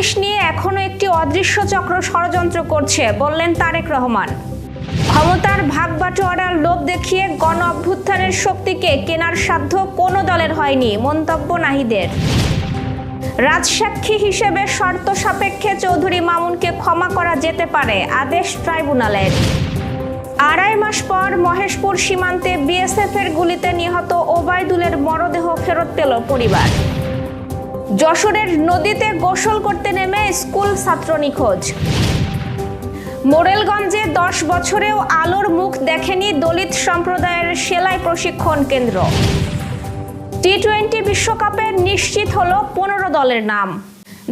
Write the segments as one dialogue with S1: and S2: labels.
S1: বাংলাদেশ নিয়ে এখনও একটি অদৃশ্য চক্র ষড়যন্ত্র করছে, বললেন তারেক রহমান। ক্ষমতার ভাগ বাটোয়ারার লোভ দেখিয়ে গণ অভ্যুত্থানের শক্তিকে কেনার সাধ্য কোনো দলের হয়নি, মন্তব্য নাহিদের। রাজসাক্ষী হিসেবে শর্ত সাপেক্ষে চৌধুরী মামুনকে ক্ষমা করা যেতে পারে, আদেশ ট্রাইব্যুনালের। আড়াই মাস পর মহেশপুর সীমান্তে বিএসএফ এর গুলিতে নিহত ওবায়দুলের মরদেহ ফেরত পেল পরিবার। যশোরের নদীতে গোসল করতে নেমে স্কুল ছাত্র নিখোঁজ। মোরেলগঞ্জে দশ বছরেও আলোর মুখ দেখেনি দলিত সম্প্রদায়ের সেলাই প্রশিক্ষণ কেন্দ্র। টি টোয়েন্টি বিশ্বকাপে নিশ্চিত হলো পনেরো দলের নাম।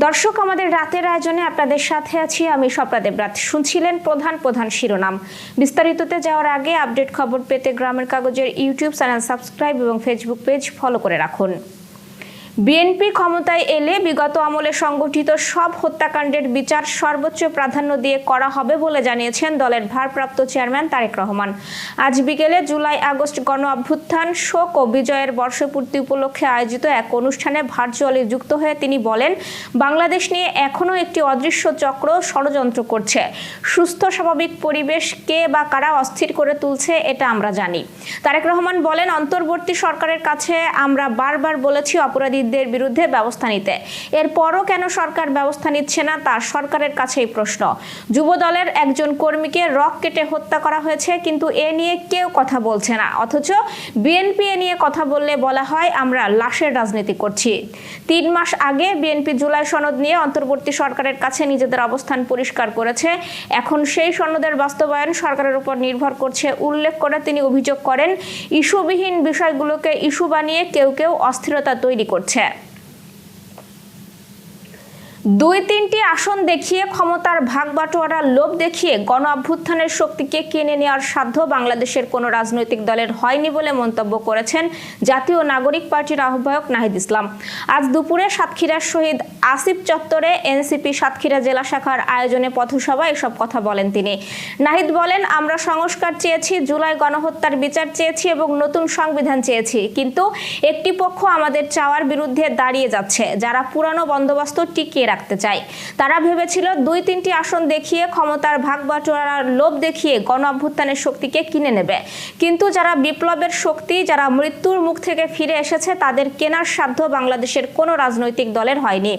S1: দর্শক, আমাদের রাতের আয়োজনে আপনাদের সাথে আছি আমি স্বপ্না দেবরাত শুনছিলেন প্রধান প্রধান শিরোনাম। বিস্তারিততে যাওয়ার আগে আপডেট খবর পেতে গ্রামের কাগজের ইউটিউব চ্যানেল সাবস্ক্রাইব এবং ফেসবুক পেজ ফলো করে রাখুন। বিএনপি ক্ষমতায় এলে বিগত আমলে সংগঠিত সব হত্যাকাণ্ডের বিচার সর্বোচ্চ প্রাধান্য দিয়ে করা হবে বলে জানিয়েছেন দলের ভারপ্রাপ্ত চেয়ারম্যান তারেক রহমান। আজ বিকেলে জুলাই আগস্ট গণ অভ্যুত্থান, শোক ও বিজয়ের বর্ষপূর্তি উপলক্ষে আয়োজিত এক অনুষ্ঠানে ভার্চুয়ালি যুক্ত হয়ে তিনি বলেন, বাংলাদেশ নিয়ে এখনও একটি অদৃশ্য চক্র ষড়যন্ত্র করছে। সুস্থ, স্বাভাবিক পরিবেশ কে বা কারা অস্থির করে তুলছে এটা আমরা জানি। তারেক রহমান বলেন, অন্তর্বর্তী সরকারের কাছে আমরা বারবার বলেছি অপরাধীদের বিরুদ্ধে ব্যবস্থা নিতে। এরপরও কেন সরকার ব্যবস্থা নিচ্ছে না, তা সরকারের কাছেই প্রশ্ন। যুব দলের একজন কর্মীকে রক কেটে হত্যা করা হয়েছে, কিন্তু এ নিয়ে কেউ কথা বলছে না। অথচ বিএনপি এ নিয়ে কথা বললে বলা হয়, আমরা লাশের রাজনীতি করছি। তিন মাস আগে বিএনপি জুলাই সনদ নিয়ে অন্তর্বর্তী সরকারের কাছে নিজেদের অবস্থান পরিষ্কার করেছে। এখন সেই সনদের বাস্তবায়ন সরকারের উপর নির্ভর করছে। উল্লেখ করে তিনি অভিযোগ করেন, ইস্যুবিহীন বিষয়গুলোকে ইস্যু বানিয়ে কেউ কেউ অস্থিরতা তৈরি করছে। tip. দুই তিনটি আসন দেখিয়ে ক্ষমতার ভাগ বাটোয়ারার লোভ দেখিয়ে গণ অভ্যুত্থানের শক্তিকে কিনে নেওয়ার সাধ্য বাংলাদেশের কোনো রাজনৈতিক দলের হয়নি বলে মন্তব্য করেছেন জাতীয় নাগরিক পার্টির আহ্বায়ক নাহিদ ইসলাম। আজ দুপুরে সাতক্ষীরার শহীদ আসিফ চত্বরে এনসিপি সাতক্ষীরা জেলা শাখার আয়োজনে পথসভায় এসব কথা বলেন তিনি। নাহিদ বলেন, আমরা সংস্কার চেয়েছি, জুলাই গণহত্যার বিচার চেয়েছি এবং নতুন সংবিধান চেয়েছি। কিন্তু একটি পক্ষ আমাদের চাওয়ার বিরুদ্ধে দাঁড়িয়ে যাচ্ছে, যারা পুরানো বন্দোবস্ত টিকিয়ে রাখতে চায় তারা ভেবেছিল দুই তিনটি আসন দেখিয়ে ক্ষমতার ভাগ বাটোয়ারার লোভ দেখিয়ে গণ অভ্যুত্থানের শক্তিকে কিনে নেবে। কিন্তু যারা বিপ্লবের শক্তি, যারা মৃত্যুর মুখ থেকে ফিরে এসেছে, তাদের কেনার সাধ্য বাংলাদেশের কোনো রাজনৈতিক দলের হয়নি।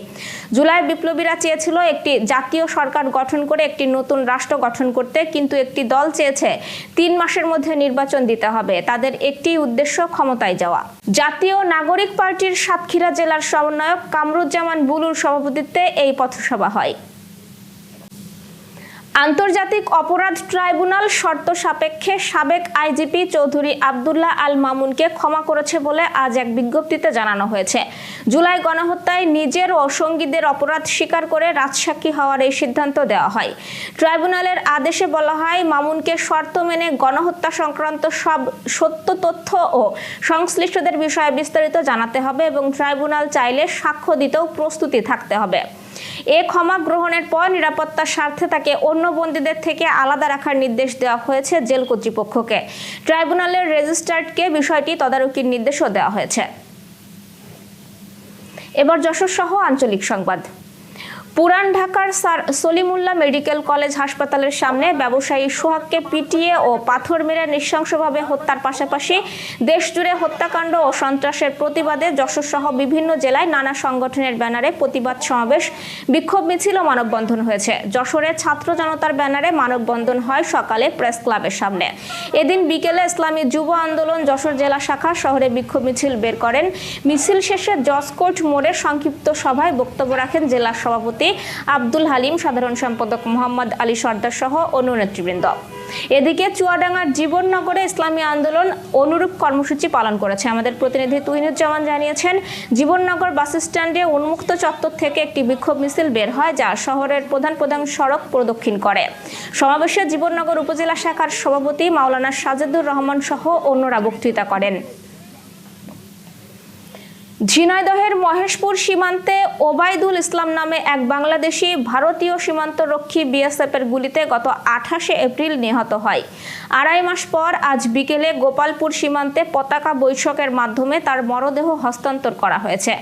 S1: জুলাই বিপ্লবীরা চেয়েছিল একটি জাতীয় সরকার গঠন করে একটি নতুন রাষ্ট্র গঠন করতে, কিন্তু একটি দল চেয়েছে তিন মাসের মধ্যে নির্বাচন দিতে হবে। তাদের একটি উদ্দেশ্য ক্ষমতায় যাওয়া। জাতীয় নাগরিক পার্টির সাতক্ষীরা জেলার সমন্বয়ক কামরুজ্জামান বুলুর সভাপতিত্বে এই পথসভা হয়। আন্তর্জাতিক অপরাধ ট্রাইব্যুনাল শর্ত সাপেক্ষে সাবেক আইজিপি চৌধুরী আবদুল্লাহ আল মামুনকে ক্ষমা করেছে বলে আজ এক বিজ্ঞপ্তিতে জানানো হয়েছে। জুলাই গণহত্যায় নিজের ও সঙ্গীদের অপরাধ স্বীকার করে রাজসাক্ষী হওয়ার এই সিদ্ধান্ত দেওয়া হয়। ট্রাইব্যুনালের আদেশে বলা হয়, মামুনকে শর্ত মেনে গণহত্যা সংক্রান্ত সব সত্য তথ্য ও সংশ্লিষ্টদের বিষয়ে বিস্তারিত জানাতে হবে এবং ট্রাইব্যুনাল চাইলে সাক্ষ্য দিতেও প্রস্তুতি থাকতে হবে। এ ক্ষমা গ্রহণের পর নিরাপত্তার স্বার্থে তাকে অন্য বন্দীদের থেকে আলাদা রাখার নির্দেশ দেওয়া হয়েছে জেল কর্তৃপক্ষকে। ট্রাইব্যুনালের রেজিস্ট্রার্ডকে বিষয়টি তদারকির নির্দেশও দেওয়া হয়েছে। এবার যশোর সহ আঞ্চলিক সংবাদ। পুরান ঢাকার সলিমুল্লাহ মেডিকেল কলেজ হাসপাতালের সামনে ব্যবসায়ী সোহাগকে পিটিয়ে ও পাথর মেরে নৃশংসভাবে হত্যার পাশাপাশি দেশজুড়ে হত্যাকাণ্ড ও সন্ত্রাসের প্রতিবাদে যশোর সহ বিভিন্ন জেলায় নানা সংগঠনের ব্যানারে প্রতিবাদ সমাবেশ। বিক্ষোভ মিছিল ও মানববন্ধন হয়েছে। যশোরে ছাত্র জনতার ব্যানারে মানববন্ধন হয় সকালে প্রেস ক্লাবের সামনে। এদিন বিকেলে ইসলামী যুব আন্দোলন যশোর জেলা শাখা শহরে বিক্ষোভ মিছিল বের করেন। মিছিল শেষে জসকোট মোড়ে সংক্ষিপ্ত সভায় বক্তব্য রাখেন জেলা সভাপতি আব্দুল হালিম, সাধারণ সম্পাদক মোহাম্মদ আলী সর্দার সহ অন্য নেতৃবৃন্দ। এদিকে চুয়াডাঙ্গার জীবননগরে ইসলামী আন্দোলন অনুরূপ কর্মসূচি পালন করেছে। আমাদের প্রতিনিধি তুহিনুজ্জামান জানিয়েছেন, জীবননগর বাস স্ট্যান্ডে উন্মুক্ত চত্বর থেকে একটি বিক্ষোভ মিছিল বের হয়, যা শহরের প্রধান প্রধান সড়ক প্রদক্ষিণ করে। সমাবেশে জীবননগর উপজেলা শাখার সভাপতি মাওলানা সাজেদুর রহমান সহ অন্যরা বক্তৃতা করেন। ঝিনাইদহের মহেশপুর সীমান্তে ওবায়দুল ইসলাম নামে এক বাংলাদেশি ভারতীয় সীমান্তরক্ষী বিএসএফ এর গুলিতে গত আঠাশে এপ্রিল নিহত হয়। আড়াই মাস পর আজ বিকেলে গোপালপুর সীমান্তে পতাকা বৈঠকের মাধ্যমে তার মরদেহ হস্তান্তর করা হয়েছে।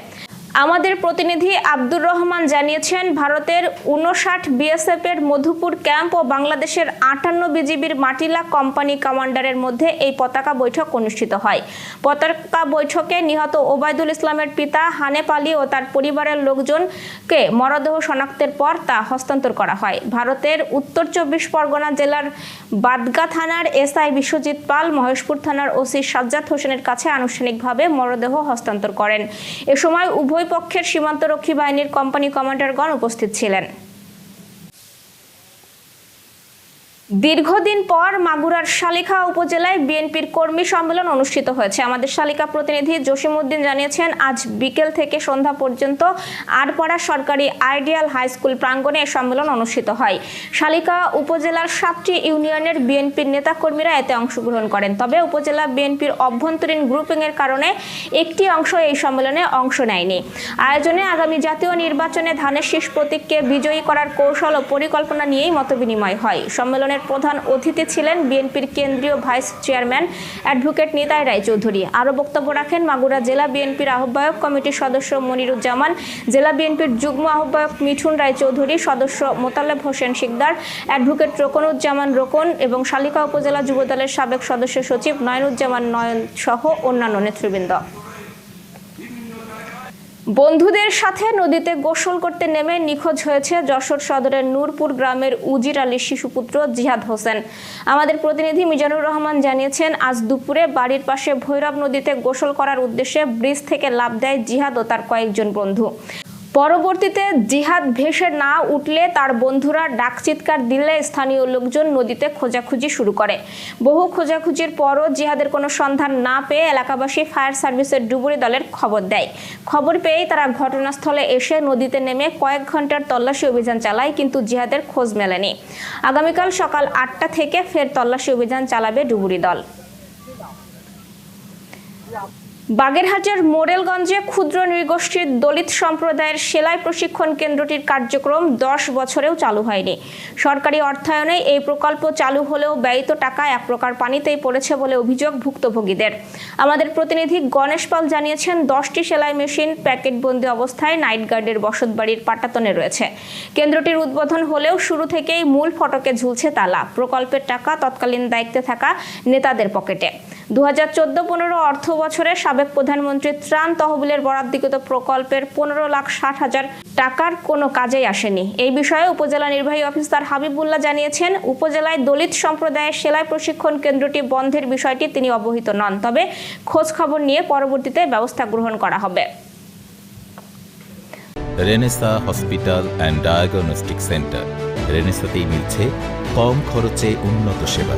S1: আমাদের প্রতিনিধি আব্দুর রহমান জানিয়েছেন, ভারতের উনষাট বিএসএফ এর মধুপুর ক্যাম্প ও বাংলাদেশের আটান্ন বিজিবির মাটিলা কোম্পানি কমান্ডারের মধ্যে এই পতাকা বৈঠক অনুষ্ঠিত হয়। পতাকা বৈঠকে নিহত ওবায়দুল ইসলামের পিতা হানেপ আলী ও তার পরিবারের লোকজনকে মরদেহ শনাক্তের পর তা হস্তান্তর করা হয়। ভারতের উত্তর চব্বিশ পরগনা জেলার বাদগা থানার এসআই বিশ্বজিৎ পাল, মহেশপুর থানার ওসি সাজ্জাদ হোসেনের কাছে আনুষ্ঠানিকভাবে মরদেহ হস্তান্তর করেন। এ সময় উভয় পক্ষের সীমান্তরক্ষী বাহিনীর কোম্পানি কমান্ডারগণ উপস্থিত ছিলেন। দীর্ঘদিন পর মাগুরার শালিখা উপজেলায় বিএনপির কর্মী সম্মেলন অনুষ্ঠিত হয়েছে। আমাদের শালিকা প্রতিনিধি জসিমউদ্দিন জানিয়েছেন, আজ বিকেল থেকে সন্ধ্যা পর্যন্ত আরপাড়া সরকারি আইডিয়াল হাই স্কুল প্রাঙ্গণে সম্মেলন অনুষ্ঠিত হয়। শালিকা উপজেলার সাতটি ইউনিয়নের বিএনপির নেতাকর্মীরা এতে অংশগ্রহণ করেন। তবে উপজেলা বিএনপির অভ্যন্তরীণ গ্রুপিং এর কারণে একটি অংশ এই সম্মেলনে অংশ নেয়নি। আয়োজনে আগামী জাতীয় নির্বাচনে ধানের শীষ প্রতীককে বিজয়ী করার কৌশল ও পরিকল্পনা নিয়েই মতবিনিময় হয়। সম্মেলনের প্রধান অতিথি ছিলেন বিএনপির কেন্দ্রীয় vice chairman advocate Nitai Roychowdhury. আরও বক্তব্য রাখেন মাগুরা জেলা বিএনপির আহ্বায়ক কমিটির সদস্য মনিরুজ্জামান, জেলা বিএনপির যুগ্ম আহ্বায়ক মিঠুন রায়চৌধুরী, সদস্য মোতালেব হোসেন শিকদার, অ্যাডভোকেট রোকনুজ্জামান রোকন এবং শালিকা উপজেলা যুবদলের সাবেক সদস্য সচিব নয়নুজ্জামান নয়ন সহ অন্যান্য নেতৃবৃন্দ। বন্ধুদের সাথে নদীতে গোসল করতে নেমে নিখোঁজ হয়েছে যশোর সদরের নূরপুর গ্রামের উজির আলীর শিশুপুত্র জিহাদ হোসেন। আমাদের প্রতিনিধি মিজানুর রহমান জানিয়েছেন, আজ দুপুরে বাড়ির পাশে ভৈরব নদীতে গোসল করার উদ্দেশ্যে ব্রিজ থেকে লাভ দেয় জিহাদ ও তার কয়েকজন বন্ধু। পরবর্তীতে জিহাদ ভেসে না উঠলে তার বন্ধুরা ডাক চিৎকার দিলে স্থানীয় লোকজন নদীতে খোঁজাখুঁজি শুরু করে। বহু খোঁজাখুঁজির পরও জিহাদের কোনো সন্ধান না পেয়ে এলাকাবাসী ফায়ার সার্ভিসের ডুবুরি দলের খবর দেয়। খবর পেয়েই তারা ঘটনাস্থলে এসে নদীতে নেমে কয়েক ঘণ্টার তল্লাশি অভিযান চালায়, কিন্তু জিহাদের খোঁজ মেলেনি। আগামীকাল সকাল আটটা থেকে ফের তল্লাশি অভিযান চালাবে ডুবুরি দল। বাগেরহাটের মোরেলগঞ্জে ক্ষুদ্র নৃগোষ্ঠীর দলিত সম্প্রদায়ের সেলাই প্রশিক্ষণ কেন্দ্রটির কার্যক্রম দশ বছরেও চালু হয়নি। সরকারি অর্থায়নে এই প্রকল্প চালু হলেও ব্যয়িত টাকা এক প্রকার পানিতেই পড়েছে বলে অভিযোগ ভুক্তভোগীদের। আমাদের প্রতিনিধি গণেশ পাল জানিয়েছেন, দশটি সেলাই মেশিন প্যাকেটবন্দি অবস্থায় নাইট গার্ডের বসতবাড়ির পাটাতনে রয়েছে। কেন্দ্রটির উদ্বোধন হলেও শুরু থেকেই মূল ফটকে ঝুলছে তালা। প্রকল্পের টাকা তৎকালীন দায়িত্বে থাকা নেতাদের পকেটে। দু হাজার চোদ্দ পনেরো অর্থ বছরে সাবেক প্রধানমন্ত্রী ত্রাণ তহবিলের বরাদ্দকৃত প্রকল্পের পনেরো লাখ ষাট হাজার টাকার কোনো কাজেই আসেনি। এই বিষয়ে উপজেলা নির্বাহী অফিসার হাবিবুল্লাহ জানিয়েছেন, উপজেলায় দলিত সম্প্রদায়ের সেলাই প্রশিক্ষণ কেন্দ্রটি বন্ধের বিষয়টি তিনি অবহিত নন। তবে খোঁজ খবর নিয়ে পরবর্তীতে ব্যবস্থা গ্রহণ করা হবে।
S2: Renaissance hospital and diagnostic centre. রেনেসাতেই মিলছে কম খরচে উন্নত সেবা।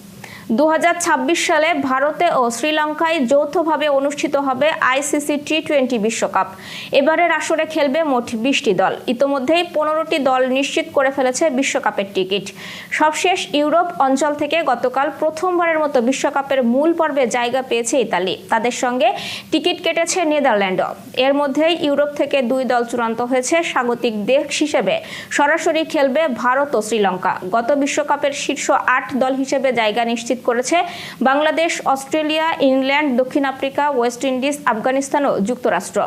S1: দু হাজার ছাব্বিশ সালে ভারতে ও শ্রীলঙ্কায় যৌথভাবে অনুষ্ঠিত হবে আইসিসি টি টোয়েন্টি বিশ্বকাপ। এবারের আসরে খেলবে মোট বিশটি দল। ইতোমধ্যেই পনেরোটি দল নিশ্চিত করে ফেলেছে বিশ্বকাপের টিকিট। সবশেষ ইউরোপ অঞ্চল থেকে গতকাল প্রথমবারের মতো বিশ্বকাপের মূল পর্বে জায়গা পেয়েছে ইতালি। তাদের সঙ্গে টিকিট কেটেছে নেদারল্যান্ডও। এর মধ্যেই ইউরোপ থেকে দুই দল চূড়ান্ত হয়েছে স্বাগতিক দেশ হিসেবে। সরাসরি খেলবে ভারত ও শ্রীলঙ্কা। গত বিশ্বকাপের শীর্ষ আট দল হিসেবে জায়গা নিশ্চিত করেছে। বাংলাদেশ, অস্ট্রেলিয়া, ইংল্যান্ড, দক্ষিণ আফ্রিকা, ওয়েস্ট ইন্ডিজ, আফগানিস্তান ও যুক্তরাষ্ট্র।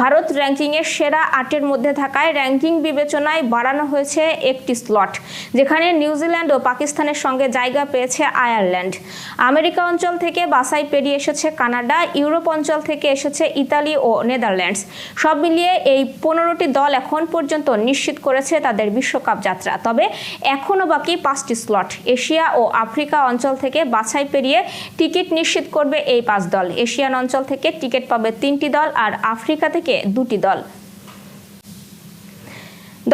S1: ভারত র্যাঙ্কিংয়ে সেরা আটের মধ্যে থাকায় র্যাঙ্কিং বিবেচনায় বাড়ানো হয়েছে একটি স্লট, যেখানে নিউজিল্যান্ড ও পাকিস্তানের সঙ্গে জায়গা পেয়েছে আয়ারল্যান্ড। আমেরিকা অঞ্চল থেকে বাসাই পেরিয়ে এসেছে কানাডা, ইউরোপ অঞ্চল থেকে এসেছে ইতালি ও নেদারল্যান্ডস। সব মিলিয়ে এই পনেরোটি দল এখন পর্যন্ত নিশ্চিত করেছে তাদের বিশ্বকাপ যাত্রা। তবে এখনও বাকি পাঁচটি স্লট, এশিয়া ও আফ্রিকা অঞ্চল থেকে বাছাই পেরিয়ে টিকিট নিশ্চিত করবে এই পাঁচ দল। এশিয়ান অঞ্চল থেকে টিকিট পাবে তিনটি দল আর আফ্রিকা থেকে দুটি দল।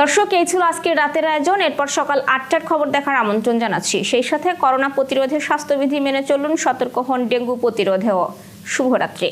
S1: দর্শক, এই ছিল আজকের রাতের আয়োজন। এরপর সকাল আটটার খবর দেখার আমন্ত্রণ জানাচ্ছি। সেই সাথে করোনা প্রতিরোধে স্বাস্থ্যবিধি মেনে চলুন, সতর্ক হন ডেঙ্গু প্রতিরোধেও। শুভরাত্রি।